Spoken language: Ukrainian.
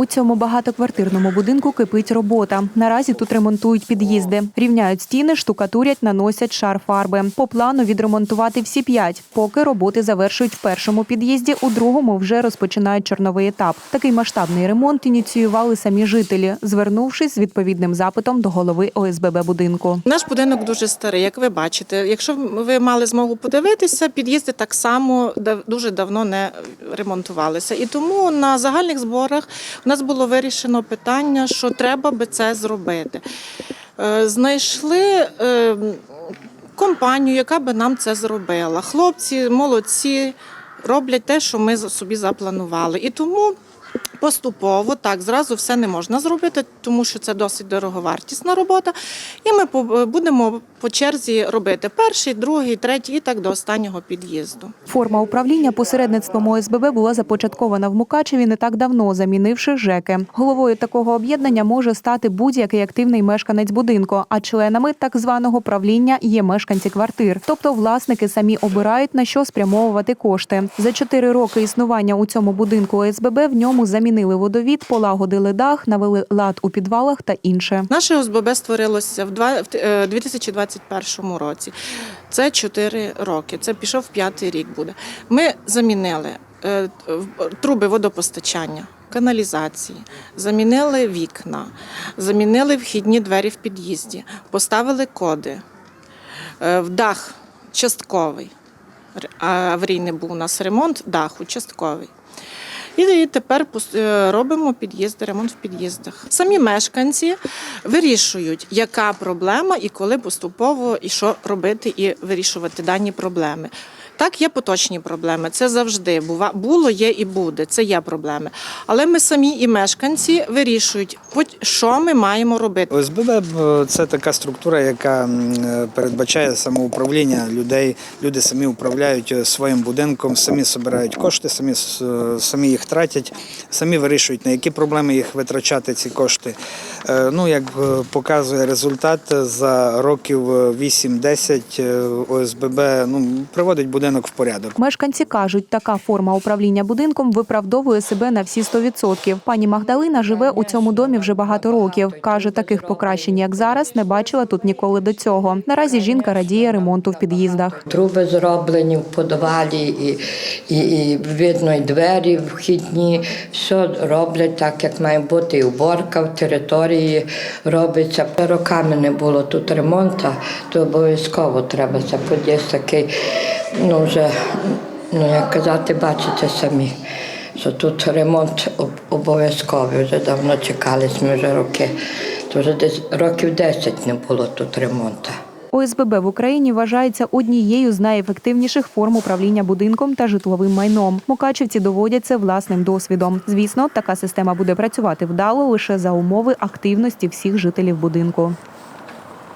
У цьому багатоквартирному будинку кипить робота. Наразі тут ремонтують під'їзди, рівняють стіни, штукатурять, наносять шар фарби. По плану відремонтувати всі п'ять. Поки роботи завершують в першому під'їзді, у другому вже розпочинають чорновий етап. Такий масштабний ремонт ініціювали самі жителі, звернувшись з відповідним запитом до голови ОСББ будинку. Наш будинок дуже старий, як ви бачите. Якщо ви мали змогу подивитися, під'їзди так само дуже давно не ремонтувалися. І тому на загальних зборах у нас було вирішено питання, що треба би це зробити. Е, Знайшли е, компанію, яка би нам це зробила. Хлопці молодці, роблять те, що ми собі запланували. І тому. Поступово так зразу все не можна зробити, тому що це досить дороговартісна робота. І ми будемо по черзі робити перший, другий, третій і так до останнього під'їзду. Форма управління посередництвом ОСББ була започаткована в Мукачеві не так давно, замінивши ЖЕКи. Головою такого об'єднання може стати будь-який активний мешканець будинку, а членами так званого правління є мешканці квартир. Тобто власники самі обирають на що спрямовувати кошти. За чотири роки існування у цьому будинку ОСББ в ньому замінили водовід, полагодили дах, навели лад у підвалах та інше. Наше ОСББ створилося в два- в е, 2021 році. Це 4 роки. Це пішов п'ятий рік буде. Ми замінили е, труби водопостачання. Каналізації, замінили вікна, замінили вхідні двері в під'їзді, поставили коди, Е, в дах частковий. Аварійний був у нас ремонт даху частковий. І тепер е, робимо під'їзди, ремонт в під'їздах. Самі мешканці вирішують, яка проблема і коли поступово і що робити, і вирішувати дані проблеми. Так, є поточні проблеми. Це завжди бува- було, є і буде. Це є проблеми. Але ми самі і мешканці вирішують, що ми маємо робити. ОСББ е, це така структура, яка е, передбачає самоуправління людей. Люди самі управляють е, своїм будинком, самі збирають кошти, самі, самі їх тратять, самі вирішують, на які проблеми їх витрачати ці кошти. Е, Ну, як е, показує результат, за років е, 8-10 е, ОСББ ну, приводить будинок в порядок. Мешканці кажуть, така форма управління будинком виправдовує себе на всі 100%. Пані Магдалина живе у цьому домі вже багато років. Каже, таких покращень, як зараз, не бачила тут ніколи до цього. Наразі жінка радіє ремонту в під'їздах. Труби зроблені в подвалі, і, і, і видно, і двері вхідні. Все роблять так, як має бути. І уборка в території робиться. Роками не було тут ремонту, то обов'язково треба це під'їзд такий, ну вже, ну як казати, бачите самі. Що тут ремонт обов'язковий, вже давно чекали ми вже роки. То вже десь років 10 не було тут ремонту. ОСББ в Україні вважається однією з найефективніших форм управління будинком та житловим майном. Мукачівці доводять це власним досвідом. Звісно, така система буде працювати вдало лише за умови активності всіх жителів будинку.